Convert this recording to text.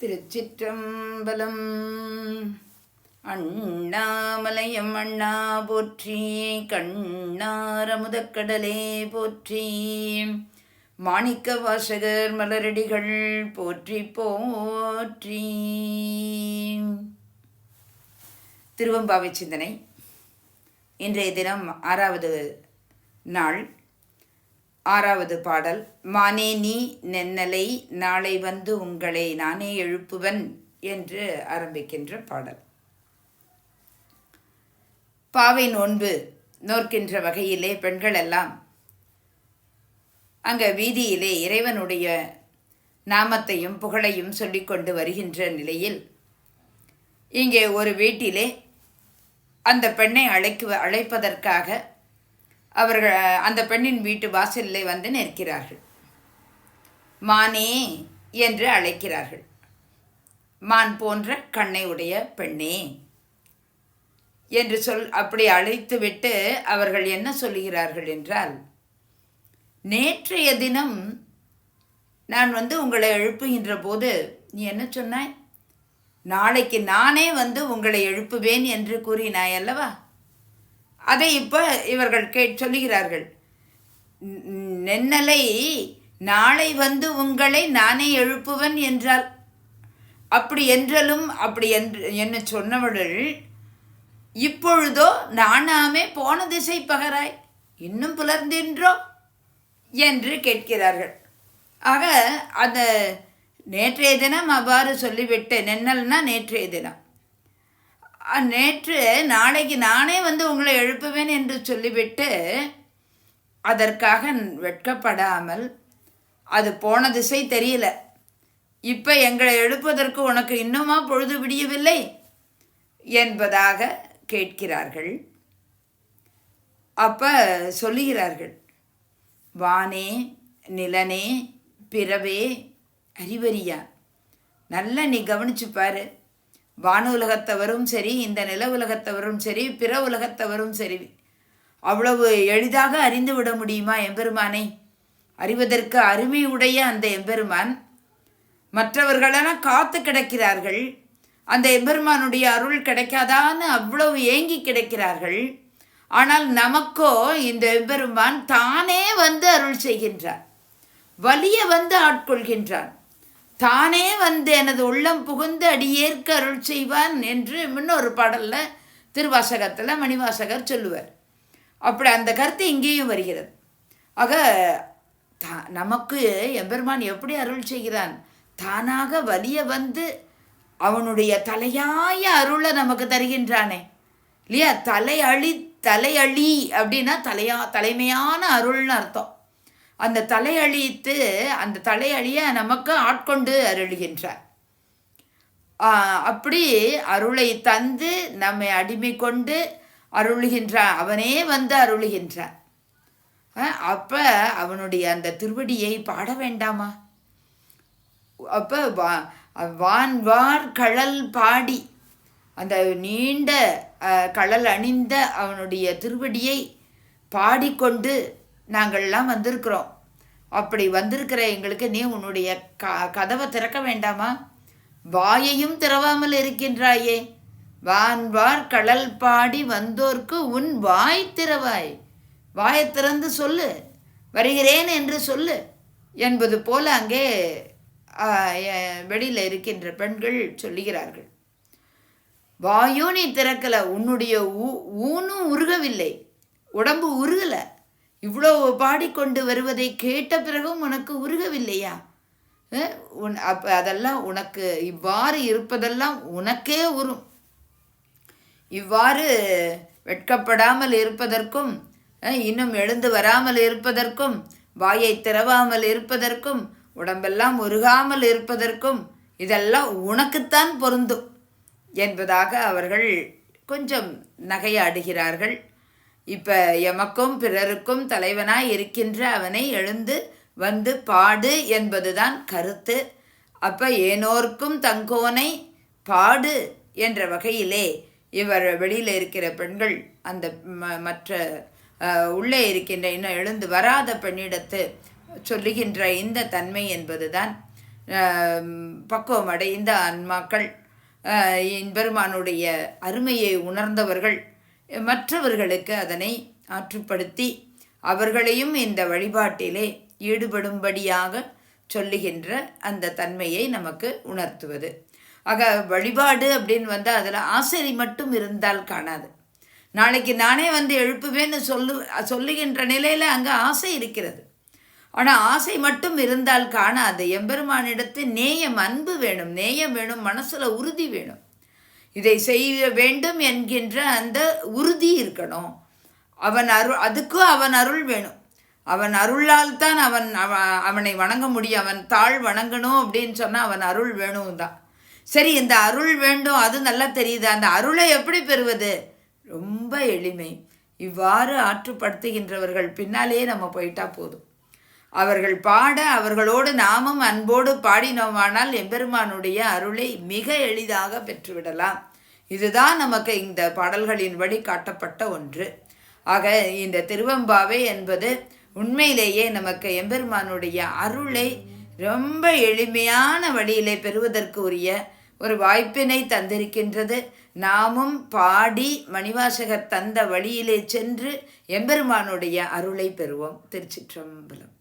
திருச்சிற்றம்பலம். அண்ணாமலையம் அண்ணா போற்றி கண்ணாரமுதக்கடலே போற்றி. மாணிக்க வாசகர் மலரடிகள் போற்றி போற்றி. திருவம்பாவை சிந்தனை. இன்றைய தினம் ஆறாவது நாள். ஆறாவது பாடல் மானே நீ நென்னலை நாளை வந்து உங்களை நானே எழுப்புவன் என்று ஆரம்பிக்கின்ற பாடல். பாவை நோன்பு நோர்க்கின்ற வகையிலே பெண்கள் எல்லாம் அங்க வீதியிலே இறைவனுடைய நாமத்தையும் புகழையும் சொல்லிக்கொண்டு வருகின்ற நிலையில் இங்கே ஒரு வீட்டிலே அந்த பெண்ணை அழைக்கு அழைப்பதற்காக அவர்கள் அந்த பெண்ணின் வீட்டு வாசலில் வந்து நிற்கிறார்கள். மானே என்று அழைக்கிறார்கள். மான் போன்ற கண்ணை உடைய பெண்ணே என்று சொல் அப்படி அழைத்துவிட்டு அவர்கள் என்ன சொல்லுகிறார்கள் என்றால் நேற்றைய தினம் நான் வந்து உங்களை எழுப்புகின்ற போது நீ என்ன சொன்னாய்? நாளைக்கு நானே வந்து உங்களை எழுப்புவேன் என்று கூறினாய் அல்லவா? அதை இப்போ இவர்கள் கே சொல்லுகிறார்கள். நென்னலை நாளை வந்து உங்களை நானே எழுப்புவன் என்றால் அப்படி என்றலும் அப்படி என்று என்ன சொன்னவர்கள் இப்பொழுதோ நானாமே போன திசை பகராய் இன்னும் புலர்ந்தின்றோ? என்று கேட்கிறார்கள். ஆக அந்த நேற்றைய தினம் அவ்வாறு சொல்லிவிட்டு நென்னல்னா நேற்றைய தினம். நேற்று நாளைக்கு நானே வந்து உங்களை எழுப்புவேன் என்று சொல்லிவிட்டு அதற்காக வெட்கப்படாமல் அது போன திசை தெரியல. இப்போ எங்களை எழுப்பதற்கு உனக்கு இன்னுமா பொழுது விடியவில்லை? என்பதாக கேட்கிறார்கள். அப்போ சொல்லுகிறார்கள் வானே நிலனே பிறவே அறிவறியா? நல்லா நீ கவனிச்சு பாரு. வான உலகத்தவரும் சரி இந்த நில உலகத்தவரும் சரி பிற உலகத்தவரும் சரி. அவ்வளவு எளிதாக அறிந்து விட முடியுமா எம்பெருமானை? அறிவதற்கு அருமை உடைய அந்த எம்பெருமான் மற்றவர்களெல்லாம் காத்து கிடக்கிறார்கள். அந்த எம்பெருமானுடைய அருள் கிடைக்காதான்னு அவ்வளவு ஏங்கி கிடக்கிறார்கள். ஆனால் நமக்கோ இந்த எம்பெருமான் தானே வந்து அருள் செய்கின்றான் வலிய வந்து ஆட்கொள்கின்றான். தானே வந்து எனது உள்ளம் புகுந்து அடியேற்க அருள் செய்வான் என்று முன்னொரு பாடலில் திருவாசகத்தில் மணிவாசகர் சொல்லுவார். அப்படி அந்த கருத்து இங்கேயும் வருகிறது. ஆக தா நமக்கு எம்பெருமான் எப்படி அருள் செய்கிறான்? தானாக வலிய வந்து அவனுடைய தலையாய அருளை நமக்கு தருகின்றானே. இல்லையா? தலையழி தலையழி அப்படின்னா தலையா தலைமையான அருள்னு அர்த்தம். அந்த தலையழித்து அந்த தலையழிய நமக்கு ஆட்கொண்டு அருளுகின்றார். அப்படி அருளை தந்து நம்மை அடிமை கொண்டு அருளுகின்றான் அவனே வந்து அருளுகின்றான். அப்போ அவனுடைய அந்த திருவடியை பாட வேண்டாமா? அப்போ வா வான்வார் கழல் பாடி அந்த நீண்ட கடல் அணிந்த அவனுடைய திருவடியை பாடிக்கொண்டு நாங்கள்லாம் வந்திருக்கிறோம். அப்படி வந்திருக்கிற எங்களுக்கு நீ உன்னுடைய க கதவை திறக்க வேண்டாமா? வாயையும் திறவாமல் இருக்கின்றாயே. வான்வார் கடல் பாடி வந்தோர்க்கு உன் வாய் திறவாய். வாயை திறந்து சொல்லு. வருகிறேன் என்று சொல்லு. என்பது போல அங்கே வெளியில் இருக்கின்ற பெண்கள் சொல்லுகிறார்கள். வாயும் நீ திறக்கலை. உன்னுடைய ஊ ஊனும் உருகவில்லை. உடம்பு உருகலை. இவ்வளோ பாடிக்கொண்டு வருவதை கேட்ட பிறகும் உனக்கு உருகவில்லையா? உன் அப்போ அதெல்லாம் உனக்கு இவ்வாறு இருப்பதெல்லாம் உனக்கே உறும் இவ்வாறு வெட்கப்படாமல் இருப்பதற்கும் இன்னும் எழுந்து வராமல் இருப்பதற்கும் வாயை திறவாமல் இருப்பதற்கும் உடம்பெல்லாம் உருகாமல் இருப்பதற்கும் இதெல்லாம் உனக்குத்தான் பொருந்தும் என்பதாக அவர்கள் கொஞ்சம் நகையாடுகிறார்கள். இப்போ எமக்கும் பிறருக்கும் தலைவனாய் இருக்கின்ற அவனை எழுந்து வந்து பாடு என்பதுதான் கருத்து. அப்போ ஏனோர்க்கும் தங்கோனை பாடு என்ற வகையிலே இவர் வெளியில் இருக்கிற பெண்கள் அந்த மற்ற உள்ளே இருக்கின்ற இன்னும் எழுந்து வராத பெண்ணிடத்து சொல்லுகின்ற இந்த தன்மை என்பதுதான் பக்குவம் அடைந்த ஆன்மாக்கள். ஆஹ், அருமையை உணர்ந்தவர்கள் மற்றவர்களுக்கு அதனை ஆற்றுப்படுத்தி அவர்களையும் இந்த வழிபாட்டிலே ஈடுபடும்படியாக சொல்லுகின்ற அந்த தன்மையை நமக்கு உணர்த்துவது. ஆக வழிபாடு அப்படின்னு வந்தால் அதில் ஆசை மட்டும் இருந்தால் காணாது. நாளைக்கு நானே வந்து எழுப்புவேன்னு சொல்லு சொல்லுகின்ற நிலையில் அங்கே ஆசை இருக்கிறது. ஆனால் ஆசை மட்டும் இருந்தால் காணாது. எம்பெருமானிடத்து நேயம் அன்பு வேணும். நேயம் வேணும் மனசில் உறுதி வேணும். இதை செய்ய வேண்டும் என்கின்ற அந்த உறுதி இருக்கணும். அவன் அருள் அதுக்கும் அவன் அருள் வேணும். அவன் அருளால் தான் அவன் அவனை வணங்க முடியும். அவன் தாழ் வணங்கணும் அப்படின்னு சொன்னால் அவன் அருள் வேணும் தான். சரி இந்த அருள் வேண்டும் அது நல்லா தெரியுது. அந்த அருளை எப்படி பெறுவது? ரொம்ப எளிமை. இவ்வாறு ஆற்றுப்படுத்துகின்றவர்கள் பின்னாலேயே நம்ம போயிட்டா போதும். அவர்கள் பாட அவர்களோடு நாமும் அன்போடு பாடினோமானால் எம்பெருமானுடைய அருளை மிக எளிதாக பெற்றுவிடலாம். இதுதான் நமக்கு இந்த பாடல்களின்படி காட்டப்பட்ட ஒன்று. ஆக இந்த திருவம்பாவை என்பது உண்மையிலேயே நமக்கு எம்பெருமானுடைய அருளை ரொம்ப எளிமையான வழியிலே பெறுவதற்கு உரிய ஒரு வாய்ப்பினை தந்திருக்கின்றது. நாமும் பாடி மணிவாசகர் தந்த வழியிலே சென்று எம்பெருமானுடைய அருளை பெறுவோம். திருச்சிற்றம்பலம்.